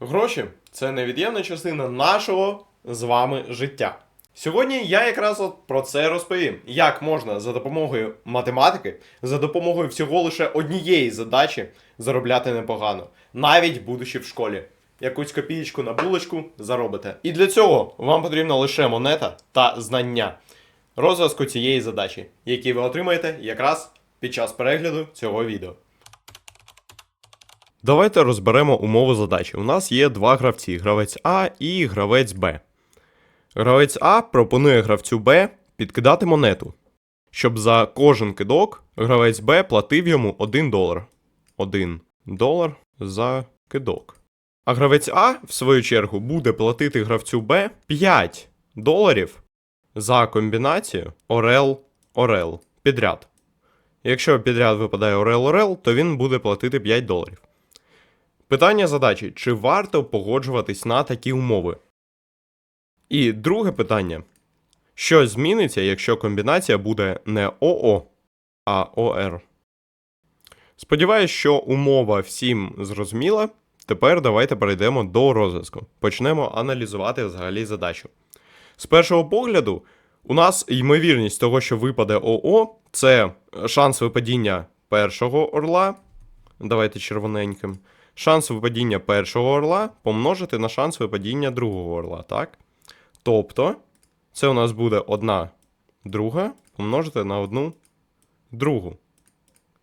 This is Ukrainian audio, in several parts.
Гроші це невід'ємна частина нашого з вами життя. Сьогодні я якраз от про це розповім, як можна за допомогою математики, за допомогою всього лише однієї задачі заробляти непогано, навіть будучи в школі. Якусь копієчку на булочку заробите. І для цього вам потрібна лише монета та знання розв'язку цієї задачі, які ви отримаєте якраз під час перегляду цього відео. Давайте розберемо умови задачі. У нас є два гравці: гравець А і гравець Б. Гравець А пропонує гравцю Б підкидати монету, щоб за кожен кидок гравець Б платив йому 1 долар. 1 долар за кидок. А гравець А, в свою чергу, буде платити гравцю Б 5 доларів за комбінацію Орел-Орел підряд. Якщо підряд випадає Орел-Орел, то він буде платити 5 доларів. Питання задачі: чи варто погоджуватись на такі умови? І друге питання: що зміниться, якщо комбінація буде не ОО, а ОР? Сподіваюсь, що умова всім зрозуміла. Тепер давайте перейдемо до розв'язку. Почнемо аналізувати взагалі задачу. З першого погляду, у нас ймовірність того, що випаде ОО, це шанс випадіння першого орла. Давайте червоненьким. Шанс випадіння першого орла помножити на шанс випадіння другого орла, так? Тобто, це у нас буде одна друга помножити на одну другу.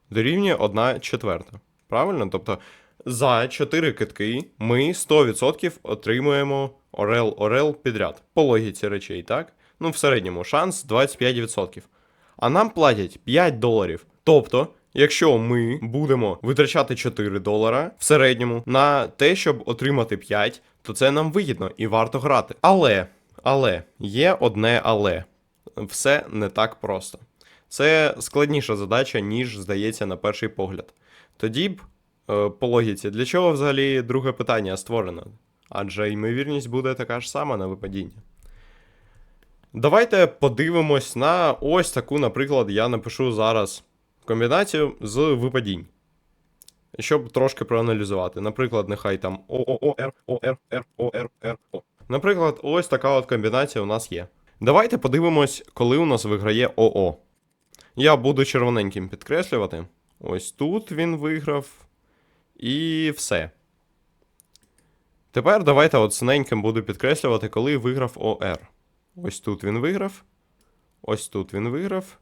Дорівнює 1 четверта. Правильно? Тобто, за 4 китки ми 100% отримуємо орел-орел підряд. По логіці речей, так? Ну, в середньому шанс 25%. А нам платять 5 доларів. Тобто, якщо ми будемо витрачати 4 долара в середньому на те, щоб отримати 5, то це нам вигідно і варто грати. Але, але, є одне але. Все не так просто. Це складніша задача, ніж здається на перший погляд. Тоді б, е, по логіці, для чого взагалі друге питання створено? Адже ймовірність буде така ж сама на випадіння. Давайте подивимось на ось таку, наприклад, я напишу зараз комбінацію з випадінь. Щоб трошки проаналізувати. Наприклад, нехай там ООР, ОР, Р. Наприклад, ось така от комбінація у нас є. Давайте подивимось, коли у нас виграє ОО. Я буду червоненьким підкреслювати. Ось тут він виграв. І все. Тепер давайте от синеньким буду підкреслювати, коли виграв ОР. Ось тут він виграв. Ось тут він виграв.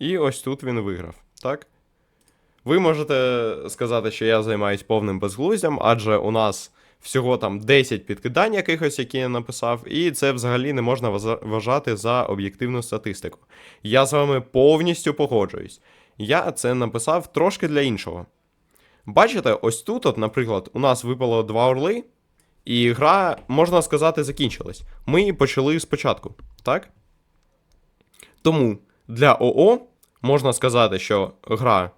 І ось тут він виграв. Так? Ви можете сказати, що я займаюсь повним безглуздям, адже у нас всього там 10 підкидань якихось, які я написав, і це взагалі не можна вважати за об'єктивну статистику. Я з вами повністю погоджуюсь. Я це написав трошки для іншого. Бачите, ось тут, от, наприклад, у нас випало два орли, і гра, можна сказати, закінчилась. Ми почали спочатку, так? Тому для ОО можна сказати, що гра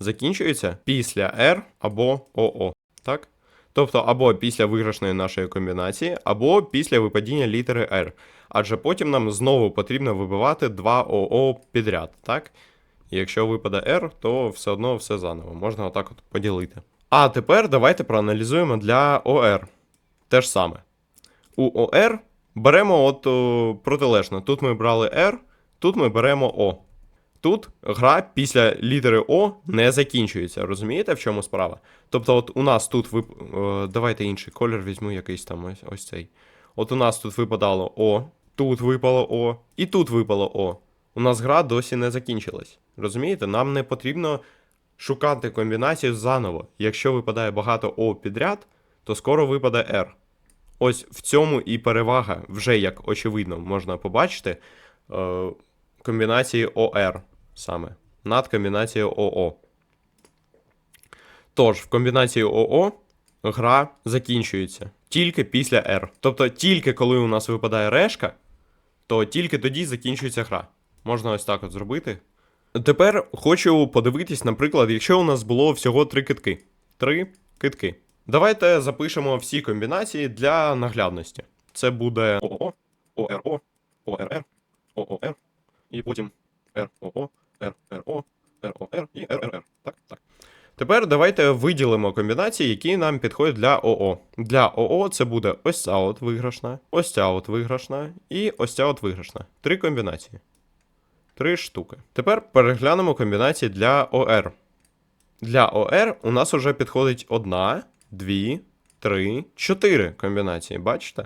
закінчується після R або ОО, так? Тобто або після виграшної нашої комбінації, або після випадіння літери R. Адже потім нам знову потрібно вибивати два ОО підряд, так? І якщо випаде R, то все одно все заново. Можна отак от поділити. А тепер давайте проаналізуємо для ОР. Те ж саме. У ОР беремо от протилежно. Тут ми брали R, тут ми беремо О. Тут гра після літери О не закінчується. Розумієте, в чому справа? Тобто, от у нас тут вип... е, давайте інший колір візьму якийсь там ось, ось цей. От у нас тут випадало О, тут випало О, і тут випало О. У нас гра досі не закінчилась. Розумієте? Нам не потрібно шукати комбінацію заново. Якщо випадає багато О підряд, то скоро випаде R. Ось в цьому і перевага, вже як очевидно можна побачити, е, комбінації OR саме над комбінацією ОО. Тож, в комбінації ОО гра закінчується тільки після R. Тобто, тільки коли у нас випадає решка, то тільки тоді закінчується гра. Можна ось так от зробити. Тепер хочу подивитись, наприклад, якщо у нас було всього три китки. Три китки. Давайте запишемо всі комбінації для наглядності. Це буде ОО, ОРО, ОРР, ООР, і потім РОО, РРО, РОР і РРР. Так, так. Тепер давайте виділимо комбінації, які нам підходять для ОО. Для ОО це буде ось ця от виграшна, ось ця от виграшна і ось ця от виграшна. Три комбінації. Три штуки. Тепер переглянемо комбінації для ОР. Для ОР у нас вже підходить одна, дві, три, чотири комбінації. Бачите?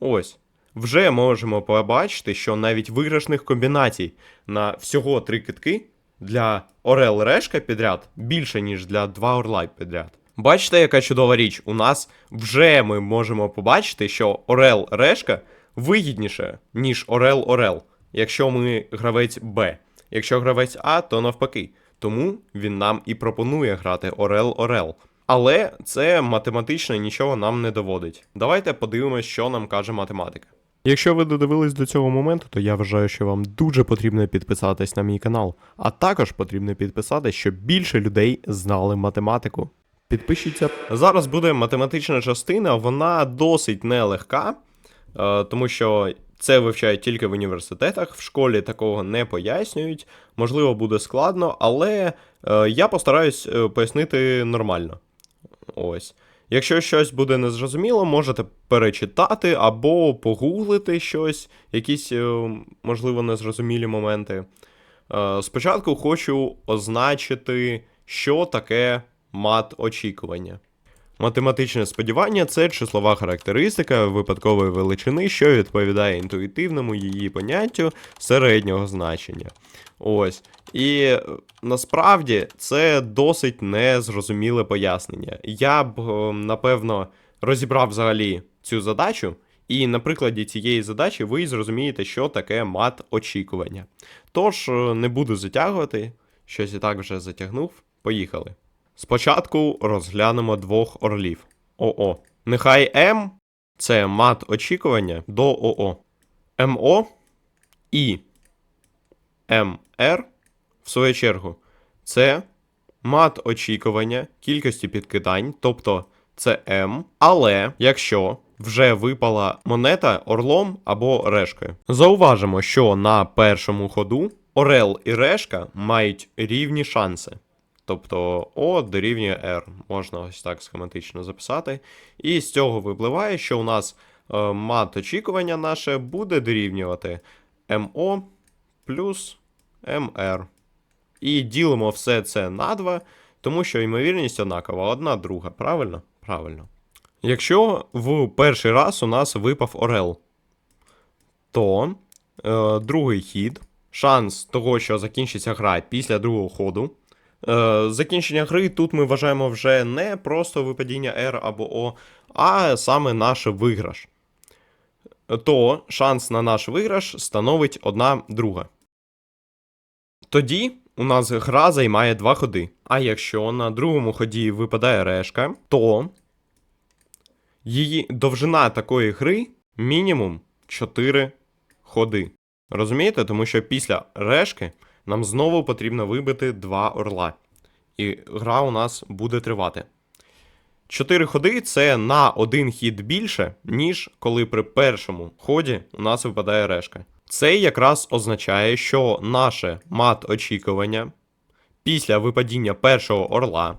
Ось. Вже можемо побачити, що навіть виграшних комбінацій на всього три китки для Орел Решка підряд більше, ніж для два орла підряд. Бачите, яка чудова річ? У нас вже ми можемо побачити, що Орел Решка вигідніше, ніж Орел Орел, якщо ми гравець Б. Якщо гравець А, то навпаки. Тому він нам і пропонує грати Орел Орел. Але це математично нічого нам не доводить. Давайте подивимось, що нам каже математика. Якщо ви додивились до цього моменту, то я вважаю, що вам дуже потрібно підписатись на мій канал, а також потрібно підписатись, щоб більше людей знали математику. Підпишіться. Зараз буде математична частина, вона досить нелегка, е, тому що це вивчають тільки в університетах, в школі такого не пояснюють. Можливо, буде складно, але е, я постараюсь е, пояснити нормально. Ось. Якщо щось буде незрозуміло, можете перечитати або погуглити щось, якісь, е, можливо, незрозумілі моменти. Е, Спочатку хочу означити, що таке мат очікування. Математичне сподівання це числова характеристика випадкової величини, що відповідає інтуїтивному її поняттю середнього значення. Ось. І е, насправді це досить незрозуміле пояснення. Я б, е, напевно, розібрав взагалі цю задачу, і на прикладі цієї задачі ви зрозумієте, що таке мат очікування. Тож е, не буду затягувати, щось і так вже затягнув. Поїхали. Спочатку розглянемо двох орлів. ОО. Нехай М це мат очікування до ОО. МО і МР, в свою чергу, це мат очікування кількості підкидань, тобто це М, але якщо вже випала монета орлом або решкою. Зауважимо, що на першому ходу Орел і решка мають рівні шанси. Тобто О дорівнює R. Можна ось так схематично записати. І з цього випливає, що у нас е, мат очікування наше буде дорівнювати МО плюс МР. І ділимо все це на 2, тому що ймовірність однакова, одна друга, правильно? Правильно. Якщо в перший раз у нас випав Орел, то е, другий хід, шанс того, що закінчиться гра після другого ходу. Е, закінчення гри тут ми вважаємо вже не просто випадіння R або O, а саме наш виграш. То шанс на наш виграш становить одна друга. Тоді у нас гра займає два ходи. А якщо на другому ході випадає решка, то її довжина такої гри мінімум 4 ходи. Розумієте? Тому що після решки нам знову потрібно вибити два орла. І гра у нас буде тривати. Чотири ходи це на один хід більше, ніж коли при першому ході у нас випадає решка. Це якраз означає, що наше мат очікування після випадіння першого орла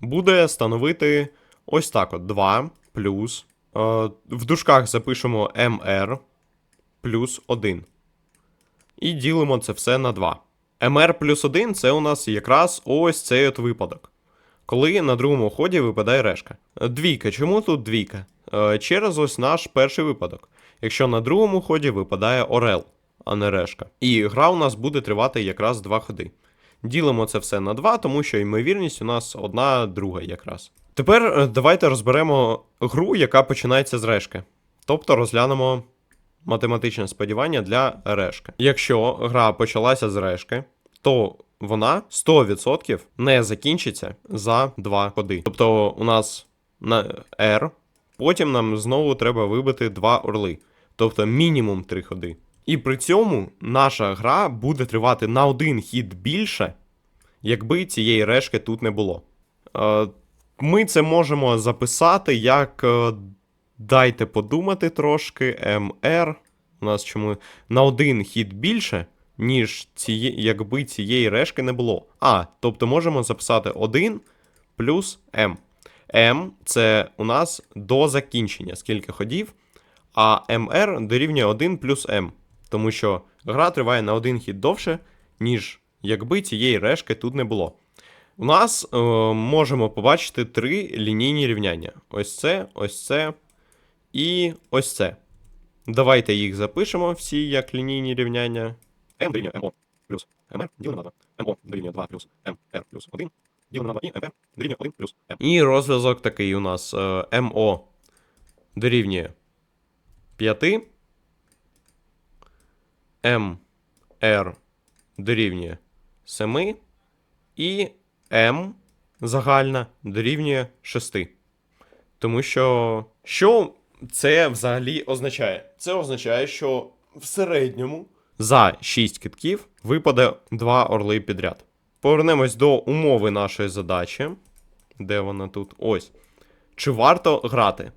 буде становити ось так: от 2 плюс. Е, в дужках запишемо MR плюс 1. І ділимо це все на 2. МР плюс 1 це у нас якраз ось цей от випадок. Коли на другому ході випадає решка. Двійка. Чому тут двійка? Е, Через ось наш перший випадок. Якщо на другому ході випадає Орел, а не решка. І гра у нас буде тривати якраз 2 ходи. Ділимо це все на 2, тому що ймовірність у нас одна друга якраз. Тепер е, давайте розберемо гру, яка починається з решки. Тобто розглянемо математичне сподівання для решки. Якщо гра почалася з решки, то вона 100% не закінчиться за 2 ходи. Тобто у нас на R, потім нам знову треба вибити 2 орли. Тобто мінімум 3 ходи. І при цьому наша гра буде тривати на один хід більше, якби цієї решки тут не було. Е, Ми це можемо записати як е, дайте подумати трошки, МР. У нас чому на один хід більше, ніж ціє... якби цієї решки не було. А, тобто можемо записати 1 плюс m. m це у нас до закінчення, скільки ходів, а mr дорівнює 1 плюс m. Тому що гра триває на один хід довше, ніж якби цієї решки тут не було. У нас е, можемо побачити три лінійні рівняння: ось це, ось це і ось це. Давайте їх запишемо всі як лінійні рівняння. m дорівнює mo плюс mr ділимо на 2. mo дорівнює 2 плюс mr плюс 1 ділимо на 2 і mr дорівнює 1 плюс m. І розв'язок такий у нас е, mo дорівнює 5, mr дорівнює 7 і m загальна дорівнює 6. Тому що що це взагалі означає? Це означає, що в середньому за 6 китків випаде 2 орли підряд. Повернемось до умови нашої задачі. Де вона тут? Ось. Чи варто грати?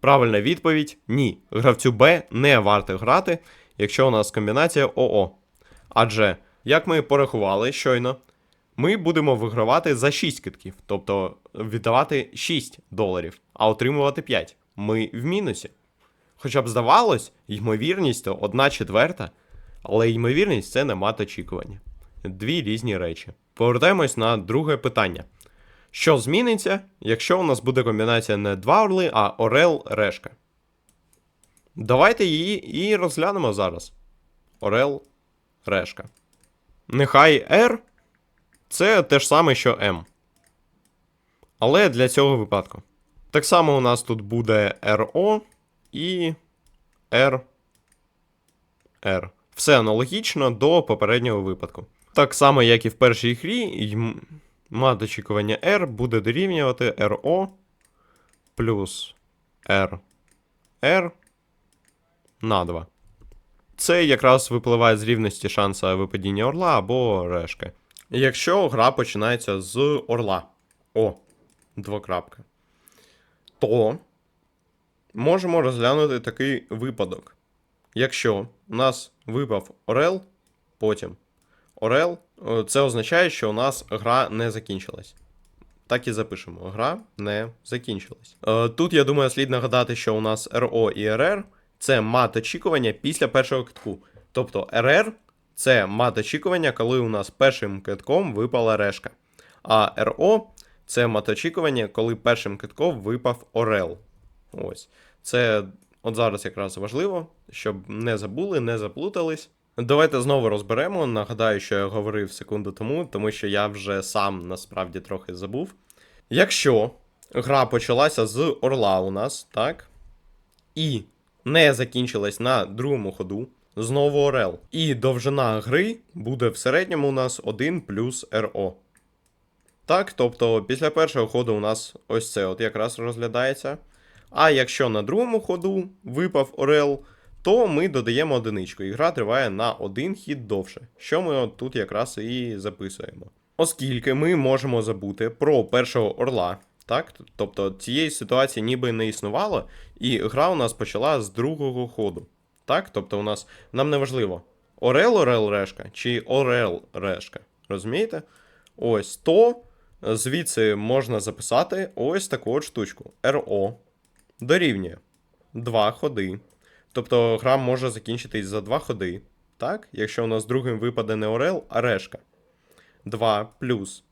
Правильна відповідь ні. Гравцю Б не варто грати, якщо у нас комбінація ОО. Адже, як ми порахували щойно, ми будемо вигравати за 6 китків, тобто віддавати 6 доларів, а отримувати 5. Ми в мінусі. Хоча б здавалось, ймовірність то 1 четверта, але ймовірність це не мат очікування. Дві різні речі. Повертаємось на друге питання. Що зміниться, якщо у нас буде комбінація не 2 орли, а орел решка? Давайте її і розглянемо зараз. Орел решка. Нехай R це те ж саме, що M. Але для цього випадку. Так само у нас тут буде RO і R. R. Все аналогічно до попереднього випадку. Так само, як і в першій грі, мат очікування R буде дорівнювати RO плюс R. R на 2. Це якраз випливає з рівності шанса випадіння орла або решки. Якщо гра починається з орла. О, двокрапка. То можемо розглянути такий випадок. Якщо у нас випав орел, потім орел, е, це означає, що у нас гра не закінчилась. Так і запишемо. Гра не закінчилась. Е, Тут, я думаю, слід нагадати, що у нас RO і RR це мат очікування після першого китку. Тобто RR це мат очікування, коли у нас першим китком випала решка. А RO це мат очікування, коли першим китком випав орел. Ось. Це от зараз якраз важливо, щоб не забули, не заплутались. Давайте знову розберемо. Нагадаю, що я говорив секунду тому, тому що я вже сам насправді трохи забув. Якщо гра почалася з орла у нас, так? І не закінчилась на другому ходу, знову орел. І довжина гри буде в середньому у нас 1 плюс РО. Так, тобто після першого ходу у нас ось це от якраз розглядається. А якщо на другому ходу випав орел, то ми додаємо одиничку, і гра триває на один хід довше, що ми от тут якраз і записуємо. Оскільки ми можемо забути про першого орла, так? Тобто цієї ситуації ніби не існувало, і гра у нас почала з другого ходу. Так? Тобто у нас нам не важливо, орел орел решка чи орел решка. Розумієте? Ось то звідси можна записати ось таку от штучку. RO дорівнює 2 ходи. Тобто гра може закінчитись за 2 ходи. Так? Якщо у нас другим випаде не орел, а решка. 2 плюс.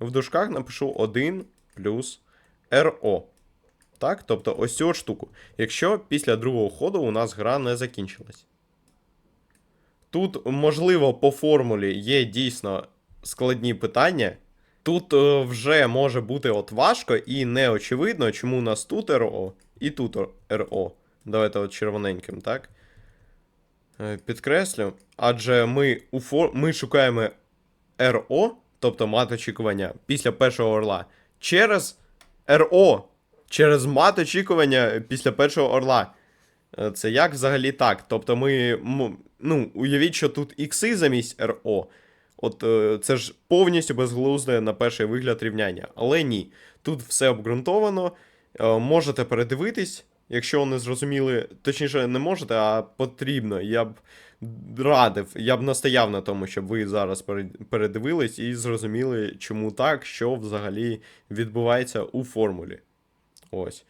В дужках напишу 1 плюс RO. Так? Тобто ось цю штуку. Якщо після другого ходу у нас гра не закінчилась. Тут, можливо, по формулі є дійсно складні питання. Тут е, вже може бути от важко і неочевидно, чому у нас тут РО і тут РО. Давайте от червоненьким, так? Е, Підкреслю. Адже ми, у фор... ми шукаємо РО, тобто мат очікування, після першого орла, через РО, через мат очікування після першого орла. Е, Це як взагалі так? Тобто ми. Ну, уявіть, що тут ікси замість РО. От е, це ж повністю безглузде на перший вигляд рівняння. Але ні. Тут все обґрунтовано. Е, можете передивитись, Якщо не зрозуміли, точніше, не можете, а потрібно, я б радив, я б настояв на тому, щоб ви зараз передивились і зрозуміли, чому так, що взагалі відбувається у формулі. Ось.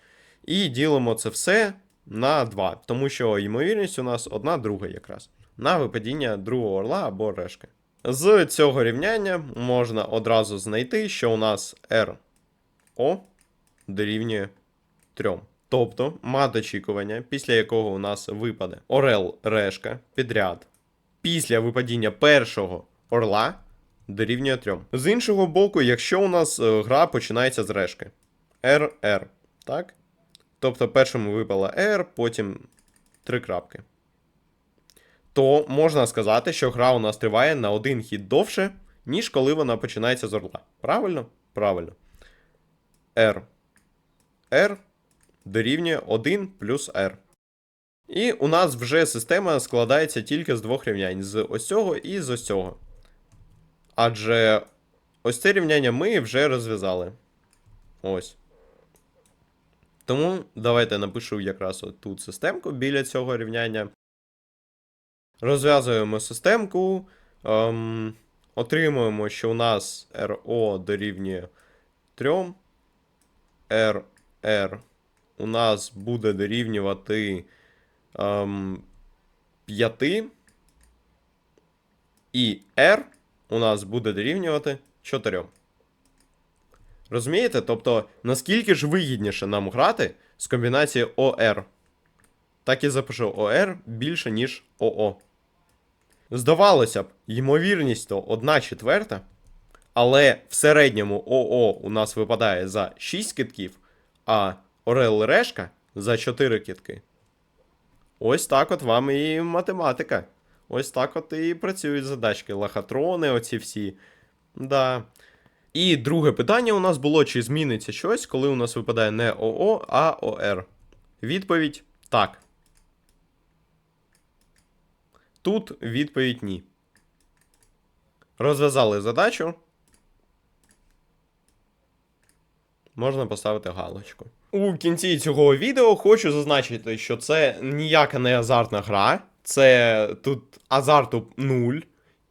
І ділимо це все на 2, тому що ймовірність у нас одна друга якраз на випадіння другого орла або решки. З цього рівняння можна одразу знайти, що у нас RO дорівнює 3. Тобто мат очікування, після якого у нас випаде орел решка підряд. Після випадіння першого орла дорівнює 3. З іншого боку, якщо у нас е, гра починається з решки RR, так? Тобто першому випала R, потім три крапки. То можна сказати, що гра у нас триває на один хід довше, ніж коли вона починається з орла. Правильно? Правильно. R. R дорівнює 1 плюс R. І у нас вже система складається тільки з двох рівнянь: з ось цього і з ось цього. Адже ось це рівняння ми вже розв'язали. Ось. Тому давайте напишу якраз тут системку біля цього рівняння. Розв'язуємо системку. Ем, отримуємо, що у нас RO дорівнює 3. RR у нас буде дорівнювати ем, 5. І R у нас буде дорівнювати 4. Розумієте? Тобто, наскільки ж вигідніше нам грати з комбінацією OR? Так і запишу OR більше, ніж OO. Здавалося б, ймовірність то 1 четверта, але в середньому ОО у нас випадає за 6 китків, а Орел Решка за 4 китки. Ось так от вам і математика. Ось так от і працюють задачки. Лохотрони, оці всі. Да. І друге питання у нас було: чи зміниться щось, коли у нас випадає не ОО, а ОР? Відповідь так. Тут відповідь ні. Розв'язали задачу. Можна поставити галочку. У кінці цього відео хочу зазначити, що це ніяка не азартна гра. Це тут азарту нуль,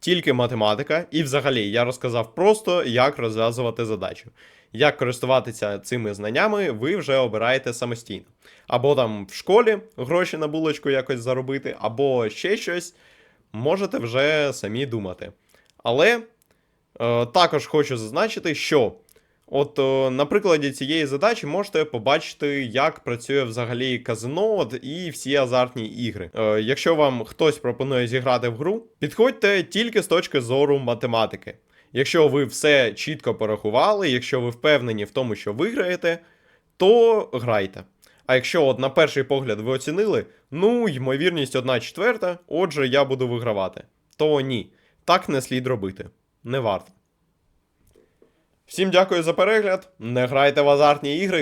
тільки математика. І взагалі я розказав просто, як розв'язувати задачу. Як користуватися цими знаннями, ви вже обираєте самостійно. Або там в школі гроші на булочку якось заробити, або ще щось. Можете вже самі думати. Але е, також хочу зазначити, що от е, на прикладі цієї задачі можете побачити, як працює взагалі казино от, і всі азартні ігри. Е, якщо вам хтось пропонує зіграти в гру, підходьте тільки з точки зору математики. Якщо ви все чітко порахували, якщо ви впевнені в тому, що виграєте, то грайте. А якщо от на перший погляд ви оцінили, ну, ймовірність 1 четверта, отже, я буду вигравати, то ні, так не слід робити. Не варто. Всім дякую за перегляд. Не грайте в азартні ігри.